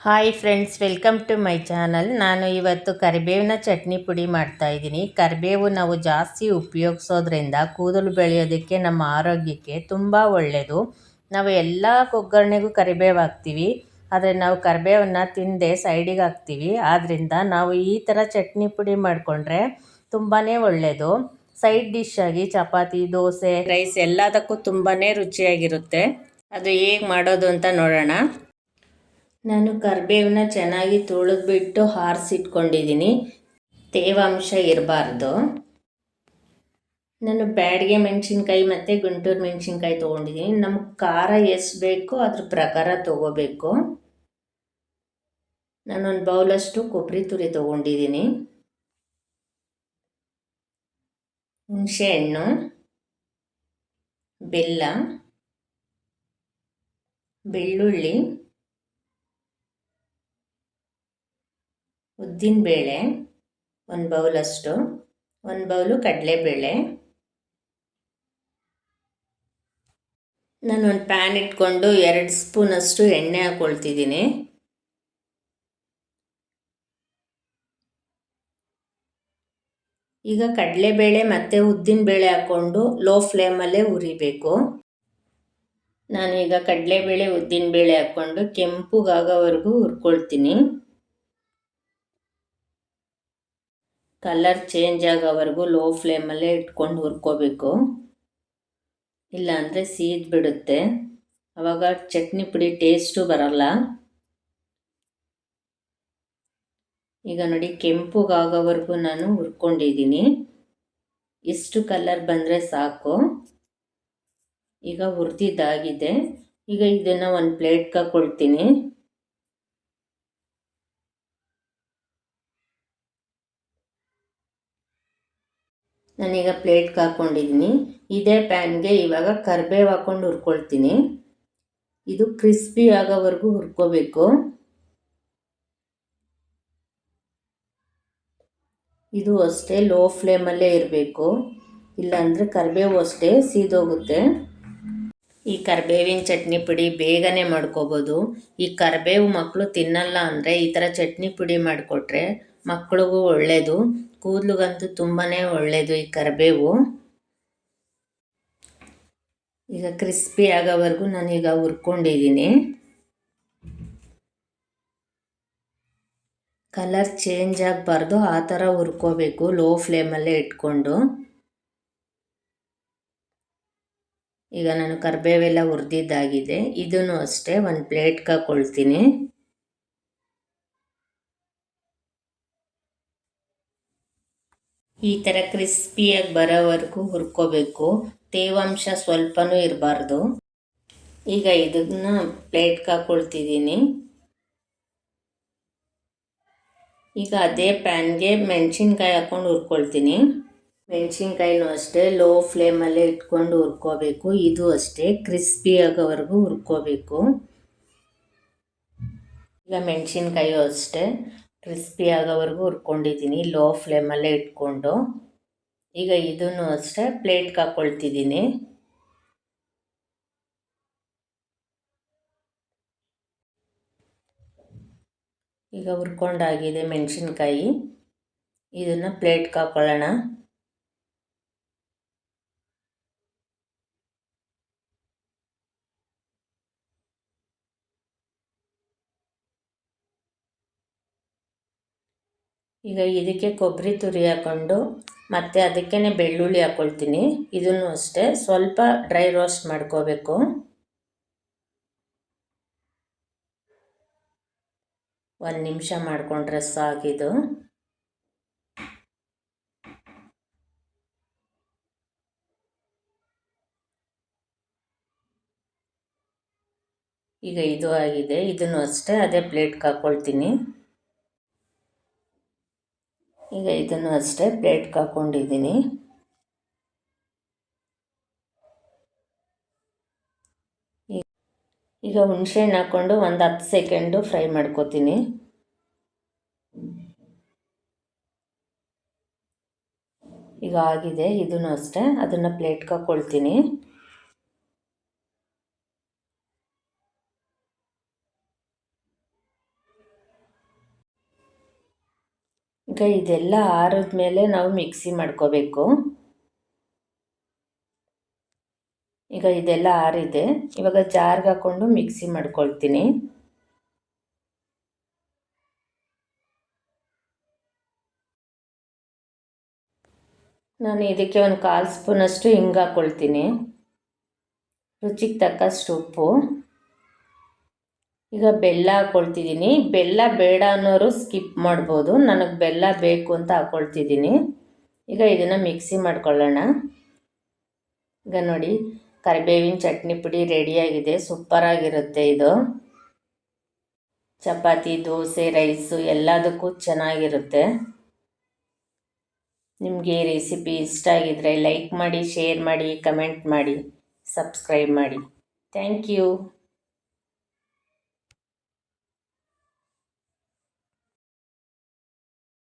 Hi friends welcome to my channel ನಾನು ಇವತ್ತು ಕರಿಬೇವಿನ ಚಟ್ನಿ ಪುಡಿ ಮಾಡ್ತಾ ಇದ್ದೀನಿ. ಕರಿಬೇವು ನಾವು ಜಾಸ್ತಿ ಉಪಯೋಗಿಸೋದ್ರಿಂದ ಕೂದಲು ಬೆಳೆಯೋದಕ್ಕೆ ನಮ್ಮ ಆರೋಗ್ಯಕ್ಕೆ ತುಂಬ ಒಳ್ಳೆಯದು ನಾವು ಎಲ್ಲ ಒಗ್ಗರಣೆಗೂ ಕರಿಬೇವು ಹಾಕ್ತೀವಿ ಆದರೆ ನಾವು ಕರಿಬೇವನ್ನು ತಿಂದೆ ಸೈಡಿಗೆ ಹಾಕ್ತೀವಿ. ಆದ್ದರಿಂದ ನಾವು ಈ ಥರ ಚಟ್ನಿ ಪುಡಿ ಮಾಡಿಕೊಂಡ್ರೆ ತುಂಬಾ ಒಳ್ಳೆಯದು ಸೈಡ್ ಡಿಶ್ ಆಗಿ ಚಪಾತಿ, ದೋಸೆ, ರೈಸ್ ಎಲ್ಲದಕ್ಕೂ ತುಂಬಾ ರುಚಿಯಾಗಿರುತ್ತೆ. ಅದು ಹೇಗೆ ಮಾಡೋದು ಅಂತ ನೋಡೋಣ. ನಾನು ಕರಿಬೇವನ್ನ ಚೆನ್ನಾಗಿ ತುಳಿದ್ಬಿಟ್ಟು ಹಾರಿಸಿಟ್ಕೊಂಡಿದ್ದೀನಿ. ತೇವಾಂಶ ಇರಬಾರ್ದು. ನಾನು ಬ್ಯಾಡಿಗೆ ಮೆಣಸಿನ್ಕಾಯಿ ಮತ್ತು ಗುಂಟೂರು ಮೆಣಸಿನ್ಕಾಯಿ ತೊಗೊಂಡಿದ್ದೀನಿ. ನಮಗೆ ಖಾರ ಎಷ್ಟು ಬೇಕೋ, ಅದ್ರ ಪ್ರಕಾರ ತೊಗೋಬೇಕು. ನಾನೊಂದು ಬೌಲಷ್ಟು ಕೊಬ್ಬರಿ ತುರಿ ತೊಗೊಂಡಿದ್ದೀನಿ. ಹುಣಸೆಹಣ್ಣು ಬೆಲ್ಲ, ಬೆಳ್ಳುಳ್ಳಿ, ಉದ್ದಿನಬೇಳೆ ಒಂದು ಬೌಲಷ್ಟು, ಒಂದು ಬೌಲು ಕಡಲೆಬೇಳೆ. ನಾನು ಒಂದು ಪ್ಯಾನ್ ಇಟ್ಕೊಂಡು ಎರಡು ಸ್ಪೂನಷ್ಟು ಎಣ್ಣೆ ಹಾಕ್ಕೊಳ್ತಿದ್ದೀನಿ ಈಗ ಕಡಲೆಬೇಳೆ ಮತ್ತು ಉದ್ದಿನಬೇಳೆ ಹಾಕ್ಕೊಂಡು ಲೋ ಫ್ಲೇಮಲ್ಲೇ ಉರಿಬೇಕು ಈಗ ಕಡಲೆಬೇಳೆ ಉದ್ದಿನಬೇಳೆ ಹಾಕ್ಕೊಂಡು ಕೆಂಪುಗಾಗೋವರೆಗೂ ಹುರ್ಕೊಳ್ತೀನಿ. ಕಲರ್ ಚೇಂಜ್ ಆಗೋವರೆಗೂ ಲೋ ಫ್ಲೇಮಲ್ಲೇ ಇಟ್ಕೊಂಡು ಹುರ್ಕೋಬೇಕು. ಇಲ್ಲಾಂದರೆ ಸೀದ್ ಬಿಡುತ್ತೆ. ಅವಾಗ ಚಟ್ನಿ ಪುಡಿ ಟೇಸ್ಟು ಬರಲ್ಲ. ಈಗ ನೋಡಿ ಕೆಂಪುಗಾಗೋವರೆಗೂ ನಾನು ಹುರ್ಕೊಂಡಿದ್ದೀನಿ. ಇಷ್ಟು ಕಲರ್ ಬಂದರೆ ಸಾಕು. ಈಗ ಹುರಿದಿದ್ದಾಗಿದೆ. ಈಗ ಇದನ್ನು ಒಂದು ಪ್ಲೇಟ್ಗೆ ಹಾಕ್ಕೊಳ್ತೀನಿ ನಾನೀಗ ಪ್ಲೇಟ್ಗೆ ಹಾಕ್ಕೊಂಡಿದ್ದೀನಿ ಇದೇ ಪ್ಯಾನ್ಗೆ ಇವಾಗ ಕರಿಬೇವು ಹಾಕ್ಕೊಂಡು ಹುರ್ಕೊಳ್ತೀನಿ. ಇದು ಕ್ರಿಸ್ಪಿ ಆಗೋವರೆಗೂ ಹುರ್ಕೋಬೇಕು. ಇದು ಅಷ್ಟೇ ಲೋ ಫ್ಲೇಮಲ್ಲೇ ಇರಬೇಕು. ಇಲ್ಲಾಂದರೆ ಕರಿಬೇವು ಅಷ್ಟೇ ಸೀದೋಗುತ್ತೆ. ಈ ಕರಿಬೇವಿನ ಚಟ್ನಿ ಪುಡಿ ಬೇಗನೆ ಮಾಡ್ಕೋಬೋದು. ಈ ಕರಿಬೇವು ಮಕ್ಕಳು ತಿನ್ನಲ್ಲ ಅಂದರೆ ಈ ಥರ ಚಟ್ನಿ ಪುಡಿ ಮಾಡಿಕೊಟ್ರೆ ಮಕ್ಕಳಿಗೂ ಒಳ್ಳೆಯದು ಕೂದಲುಗಂತೂ ತುಂಬಾ ಒಳ್ಳೆಯದು ಈ ಕರಿಬೇವು. ಈಗ ಕ್ರಿಸ್ಪಿ ಆಗೋವರೆಗೂ ನಾನೀಗ ಹುರ್ಕೊಂಡಿದ್ದೀನಿ. ಕಲರ್ ಚೇಂಜ್ ಆಗಬಾರ್ದು, ಆ ಥರ ಹುರ್ಕೋಬೇಕು, ಲೋ ಫ್ಲೇಮಲ್ಲೇ ಇಟ್ಕೊಂಡು. ಈಗ ನಾನು ಕರಿಬೇವೆಲ್ಲ ಹುರಿದಿದ್ದಾಗಿದೆ, ಇದನ್ನು ಅಷ್ಟೇ ಒಂದು ಪ್ಲೇಟ್ಗೆ ಹಾಕ್ಕೊಳ್ತೀನಿ ಈ ಥರ ಕ್ರಿಸ್ಪಿಯಾಗಿ ಬರೋವರೆಗೂ ಹುರ್ಕೋಬೇಕು. ತೇವಾಂಶ ಸ್ವಲ್ಪನೂ ಇರಬಾರ್ದು. ಈಗ ಇದನ್ನ ಪ್ಲೇಟ್ಗೆ ಹಾಕ್ಕೊಳ್ತಿದ್ದೀನಿ ಈಗ ಅದೇ ಪ್ಯಾನ್ಗೆ ಮೆಣಸಿನ್ಕಾಯಿ ಹಾಕ್ಕೊಂಡು ಹುರ್ಕೊಳ್ತೀನಿ. ಮೆಣಸಿನ್ಕಾಯಿನೂ ಅಷ್ಟೇ, ಲೋ ಫ್ಲೇಮಲ್ಲೇ ಇಟ್ಕೊಂಡು ಹುರ್ಕೋಬೇಕು. ಇದು ಅಷ್ಟೇ, ಕ್ರಿಸ್ಪಿ ಆಗೋವರೆಗೂ ಹುರ್ಕೋಬೇಕು. ಈಗ ಮೆಣಸಿನ್ಕಾಯು ಅಷ್ಟೇ. ಕ್ರಿಸ್ಪಿ ಆಗೋವರೆಗೂ ಹುರ್ಕೊಂಡಿದ್ದೀನಿ ಲೋ ಫ್ಲೇಮಲ್ಲೇ ಇಟ್ಕೊಂಡು. ಈಗ ಇದನ್ನು ಅಷ್ಟೇ ಪ್ಲೇಟ್ಗೆ ಹಾಕ್ಕೊಳ್ತಿದ್ದೀನಿ ಈಗ ಹುರ್ಕೊಂಡಾಗಿದೆ ಮೆಣಸಿನ್ಕಾಯಿ. ಇದನ್ನು ಪ್ಲೇಟ್ಗೆ ಹಾಕ್ಕೊಳ್ಳೋಣ ಈಗ ಇದಕ್ಕೆ ಕೊಬ್ಬರಿ ತುರಿ ಹಾಕ್ಕೊಂಡು ಮತ್ತು ಅದಕ್ಕೇ ಬೆಳ್ಳುಳ್ಳಿ ಹಾಕ್ಕೊಳ್ತೀನಿ ಇದನ್ನು ಅಷ್ಟೇ ಸ್ವಲ್ಪ ಡ್ರೈ ರೋಸ್ಟ್ ಮಾಡ್ಕೋಬೇಕು. ಒಂದು ನಿಮಿಷ ಮಾಡಿಕೊಂಡ್ರೆ ಸಾಕಿದು ಈಗ ಇದು ಆಗಿದೆ. ಇದನ್ನು ಅಷ್ಟೇ ಅದೇ ಪ್ಲೇಟ್ಗೆ ಹಾಕ್ಕೊಳ್ತೀನಿ ಈಗ ಇದನ್ನು ಅಷ್ಟೇ ಪ್ಲೇಟ್ಗೆ ಹಾಕ್ಕೊಂಡಿದ್ದೀನಿ ಈಗ ಹುಣಸೆಹಣ್ಣು ಹಾಕ್ಕೊಂಡು ಒಂದು ಹತ್ತು ಸೆಕೆಂಡು ಫ್ರೈ ಮಾಡ್ಕೋತೀನಿ. ಈಗ ಆಗಿದೆ, ಇದನ್ನು ಅಷ್ಟೇ, ಅದನ್ನು ಪ್ಲೇಟ್ಗೆ ಹಾಕ್ಕೊಳ್ತೀನಿ ಈಗ ಇದೆಲ್ಲ ಆರಿದ ಮೇಲೆ ನಾವು ಮಿಕ್ಸಿ ಮಾಡ್ಕೋಬೇಕು. ಈಗ ಇದೆಲ್ಲ ಆರಿದೆ. ಇವಾಗ ಜಾರ್ಗೆ ಹಾಕ್ಕೊಂಡು ಮಿಕ್ಸಿ ಮಾಡ್ಕೊಳ್ತೀನಿ. ನಾನು ಇದಕ್ಕೆ ಒಂದು ಕಾಲು ಸ್ಪೂನಷ್ಟು ಹಿಂಗೆ ಹಾಕ್ಕೊಳ್ತೀನಿ ರುಚಿಗೆ ತಕ್ಕಷ್ಟು ಉಪ್ಪು. ಈಗ ಬೆಲ್ಲ ಹಾಕ್ಕೊಳ್ತಿದ್ದೀನಿ ಬೆಲ್ಲ ಬೇಡ ಅನ್ನೋರು ಸ್ಕಿಪ್ ಮಾಡ್ಬೋದು. ನನಗೆ ಬೆಲ್ಲ ಬೇಕು ಅಂತ ಹಾಕ್ಕೊಳ್ತಿದ್ದೀನಿ ಈಗ ಇದನ್ನು ಮಿಕ್ಸಿ ಮಾಡ್ಕೊಳ್ಳೋಣ. ಈಗ ನೋಡಿ, ಕರಿಬೇವಿನ ಚಟ್ನಿ ಪುಡಿ ರೆಡಿಯಾಗಿದೆ ಸೂಪರಾಗಿರುತ್ತೆ ಇದು. ಚಪಾತಿ, ದೋಸೆ ರೈಸು ಎಲ್ಲದಕ್ಕೂ ಚೆನ್ನಾಗಿರುತ್ತೆ. ನಿಮಗೆ ಈ ರೆಸಿಪಿ ಇಷ್ಟ ಆಗಿದರೆ ಲೈಕ್ ಮಾಡಿ ಶೇರ್ ಮಾಡಿ ಕಮೆಂಟ್ ಮಾಡಿ ಸಬ್ಸ್ಕ್ರೈಬ್ ಮಾಡಿ. Thank you